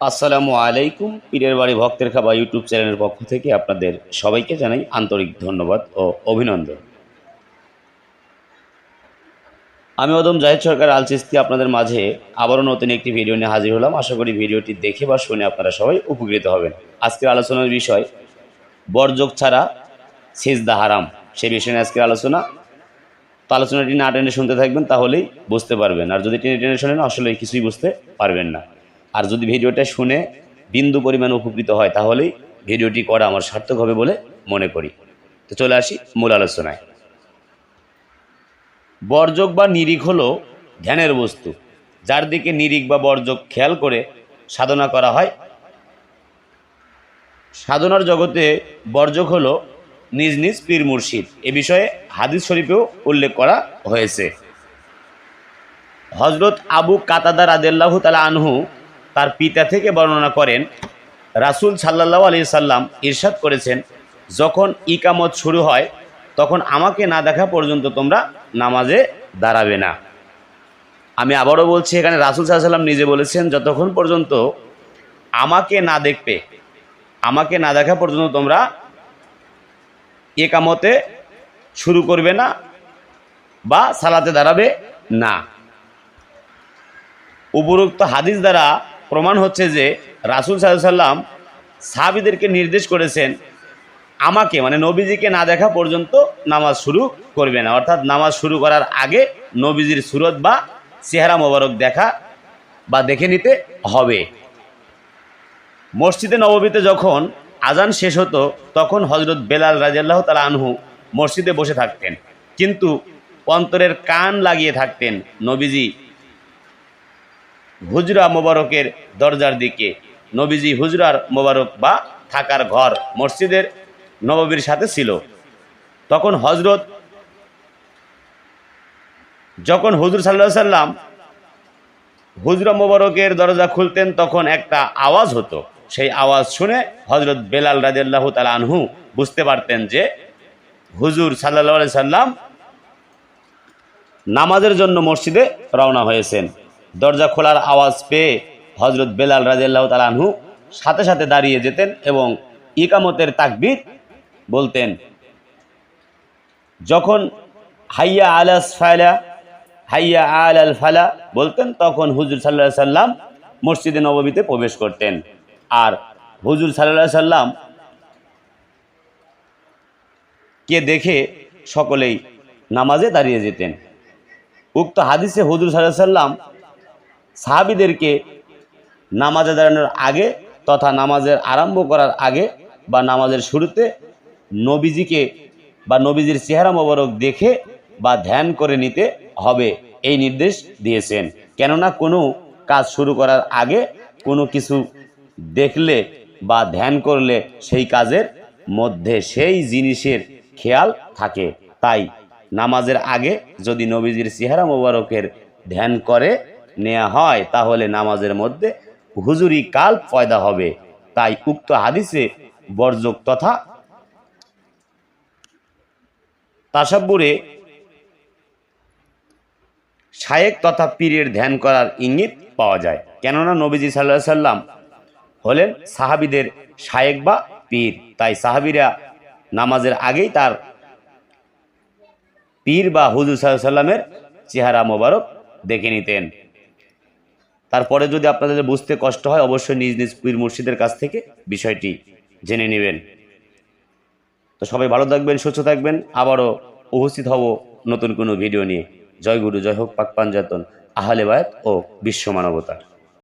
আসসালামু আলাইকুম, পীরের বাড়ি ভক্তের খাবার ইউটিউব চ্যানেলের পক্ষ থেকে আপনাদের সবাইকে জানাই আন্তরিক ধন্যবাদ ও অভিনন্দন। আমি অদম জাহিদ সরকার আলচিস্তি আপনাদের মাঝে আবারও নতুন একটি ভিডিও নিয়ে হাজির হলাম। আশা করি ভিডিওটি দেখে বা শুনে আপনারা সবাই উপকৃত হবেন। আজকের আলোচনার বিষয়, বরযোগ ছাড়া সেজদা হারাম। সে বিষয় নিয়ে আজকের আলোচনা। তো আলোচনাটি না টেনে শুনতে থাকবেন, তাহলেই বুঝতে পারবেন। আর যদি টেনে টেনে শোনেন আসলে কিছুই বুঝতে পারবেন না। আর যদি ভিডিওটা শুনে বিন্দু পরিমাণ উপকৃত হয়, তাহলেই ভিডিওটি করা আমার সার্থক হবে বলে মনে করি। তো চলে আসি মূল আলোচনায়। বর্জক বা নিরিখ হল ধ্যানের বস্তু, যার দিকে নিরিখ বা বর্জক খেয়াল করে সাধনা করা হয়। সাধনার জগতে বর্জক হল নিজ নিজ পীর মুর্শিদ, এ বিষয়ে হাদিস শরীফেও উল্লেখ করা হয়েছে। হজরত আবু কাতাদার আদেল্লাহ তালা আনহু তার পিতা থেকে বর্ণনা করেন, রাসুল সাল্লাহ আলি সাল্লাম ইরশাদ করেছেন, যখন ইকামত শুরু হয়, তখন আমাকে না দেখা পর্যন্ত তোমরা নামাজে দাঁড়াবে না। আমি আবারও বলছি, এখানে রাসুল সাল্লাম নিজে বলেছেন, যতক্ষণ পর্যন্ত আমাকে না দেখবে, আমাকে না দেখা পর্যন্ত তোমরা একামতে শুরু করবে না বা সালাতে দাঁড়াবে না। উপরোক্ত হাদিস দ্বারা প্রমাণ হচ্ছে যে রাসুল সাল্লাম সাহাবিদেরকে নির্দেশ করেছেন, আমাকে মানে নবীজিকে না দেখা পর্যন্ত নামাজ শুরু করবে না। অর্থাৎ নামাজ শুরু করার আগে নবীজির সুরত বা চেহারা মোবারক দেখা বা দেখে নিতে হবে। মসজিদে নববীতে যখন আজান শেষ হতো, তখন হজরত বেলাল রাজিয়াল্লাহ তালা আনহু মসজিদে বসে থাকতেন। কিন্তু অন্তরের কান লাগিয়ে থাকতেন নবীজি হুজরা মোবারকের দরজার দিকে। নবীজি হুজরার মোবারক বা থাকার ঘর মসজিদের নববীর সাথে ছিল। তখন হজরত যখন হুজুর সাল্লাহ সাল্লাম হুজরা মোবারকের দরজা খুলতেন, তখন একটা আওয়াজ হতো। সেই আওয়াজ শুনে হজরত বেলাল রাজিয়াল্লাহ তাল আনহু বুঝতে পারতেন যে হুজুর সাল্লাহ সাল্লাম নামাজের জন্য মসজিদে রওনা হয়েছেন। দরজা খোলার আওয়াজ পেয়ে হজরত বেলাল রাজিয়াল্লাহ তালানহু সাথে সাথে দাঁড়িয়ে যেতেন এবং ইকামতের তাকবির বলতেন। যখন হাইয়া আলাস ফায়লা হাইয়া আল আল ফালা বলতেন, তখন হুজুর সাল্লাহ সাল্লাম মসজিদে নবমীতে প্রবেশ করতেন। আর হুজুর সাল্লাহ সাল্লাম কে দেখে সকলেই নামাজে দাঁড়িয়ে যেতেন। উক্ত হাদিসে হুজুর সাল্লাহ সাল্লাম সাহাবিদেরকে নামাজে দাঁড়ানোর আগে তথা নামাজের আরম্ভ করার আগে বা নামাজের শুরুতে নবীজিকে বা নবীজির চেহারা মোবারক দেখে বা ধ্যান করে নিতে হবে, এই নির্দেশ দিয়েছেন। কেননা কোনো কাজ শুরু করার আগে কোনো কিছু দেখলে বা ধ্যান করলে সেই কাজের মধ্যে সেই জিনিসের খেয়াল থাকে। তাই নামাজের আগে যদি নবীজির চেহারা মোবারকের ধ্যান করে নেওয়া হয়, তাহলে নামাজের মধ্যে হুজুরি কাল পয়দা হবে। তাই উক্ত হাদিসে বর্জক তথা তাসাব্বুরে শায়েক তথা পীরের ধ্যান করার ইঙ্গিত পাওয়া যায়। কেননা নবীজি সাল্লাহ সাল্লাম হলেন সাহাবিদের শায়েক বা পীর। তাই সাহাবিরা নামাজের আগেই তার পীর বা হুজুর সাল্লামের চেহারা মোবারক দেখে নিতেন। তারপরে যদি আপনাদের বুঝতে কষ্ট হয়, অবশ্যই নিজ নিজ পীর মুর্শিদের কাছ থেকে বিষয়টি জেনে নেবেন। তো সবাই ভালো থাকবেন, সুস্থ থাকবেন। আবারও উপস্থিত হব নতুন কোনো ভিডিও নিয়ে। জয় গুরু, জয় হোক পাক পাঞ্জাতন, আহলে বায়াত ও বিশ্ব মানবতার